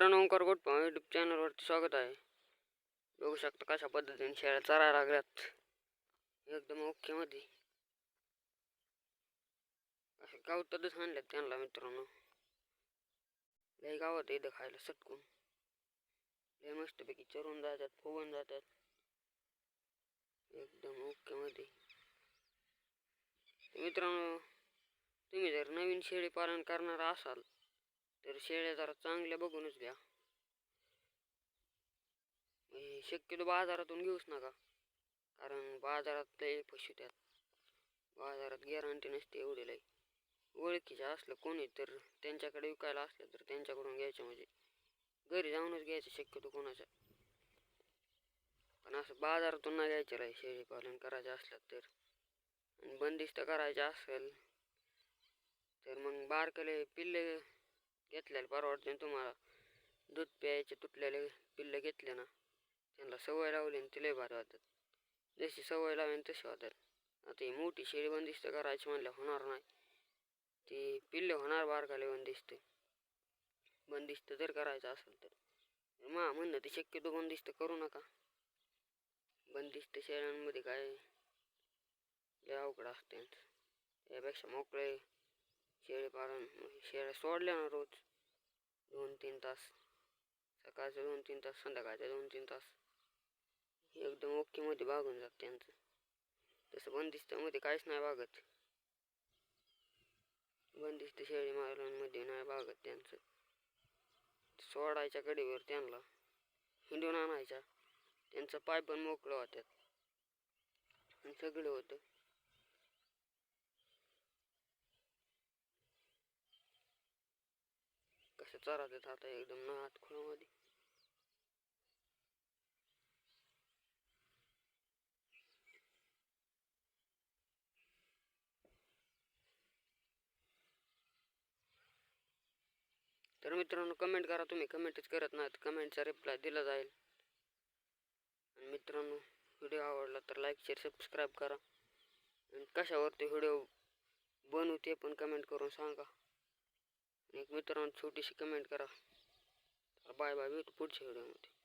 मित्रांनो ओंकार गोटपा यूट्यूब चॅनलवरती स्वागत आहे. बघू शकता कशा पद्धतीने शेळ्या चरायला लागल्यात. एकदम ओके मध्ये. असे गावतातच आणल्यात त्यांना मित्रांनो. लय गावात इथं खायला सटकून. लय मस्तपैकी चरून जातात फुगून जातात. एकदम ओके मित्रांनो तुम्ही जर नवीन शेळी पालन करणार असाल तर शेळ्या जरा चांगल्या बघूनच घ्या. शक्यतो बाजारातून घेऊच नका कारण बाजारात लय त्यात बाजारात गॅरंटी नसते एवढे लय ओळखीचे असलं कोणी तर त्यांच्याकडे विकायला असलं तर त्यांच्याकडून घ्यायचं म्हणजे. घरी जाऊनच घ्यायचं शक्यतो कोणाच्या. पण असं बाजारातून नाही घ्यायचं राही शेळी पालन करायचं असलं तर. आणि बंदिस्त करायचं असेल तर मग बारकले पिल्ले घेतलेले परवडते तुम्हाला दूध प्यायचे तुटलेले पिल्ले घेतले ना त्यांना सवय लावली आणि ते भारी होतात जशी सवय लावेन तशी होतात आता ही मोठी शेळी बंदिस्त करायची म्हणल्या होणार नाही. ती पिल्ले होणार बारकाले बंदिस्त. बंदिस्त जर करायचं असेल तर. मा म्हणणं ते शक्यतो बंदिस्त करू नका. बंदिस्त शेळ्यांमध्ये काय लय अवघड असते. त्यापेक्षा मोकळे शेळी पालन शेळ्या सोडल्या ना रोज. दोन तीन तास. सकाळचे दोन तीन तास संध्याकाळचे दोन तीन तास. एकदम ओकेमध्ये भागून जात त्यांचं. तसं बंदिस्तामध्ये काहीच नाही भागत. बंदिस्त शेळी मारल्यांमध्ये नाही भागत त्यांचं. सोडायच्या कडीवर त्यांना हिंडून आणायच्या. त्यांचं पाय पण मोकळं होत्यात. आणि सगळं होतं. चारा देत आता एकदम नात खुलामध्ये तर मित्रांनो कमेंट करा. तुम्ही कमेंटच करत नाहीत. कमेंटचा रिप्लाय दिला जाईल. आणि मित्रांनो व्हिडिओ आवडला तर लाईक शेअर सबस्क्राईब करा. आणि कशावरती व्हिडिओ बनवू ते पण कमेंट करून सांगा. एक मित्रांनो छोटीशी कमेंट करा. बाय बाय भेटू पुढच्या व्हिडिओमध्ये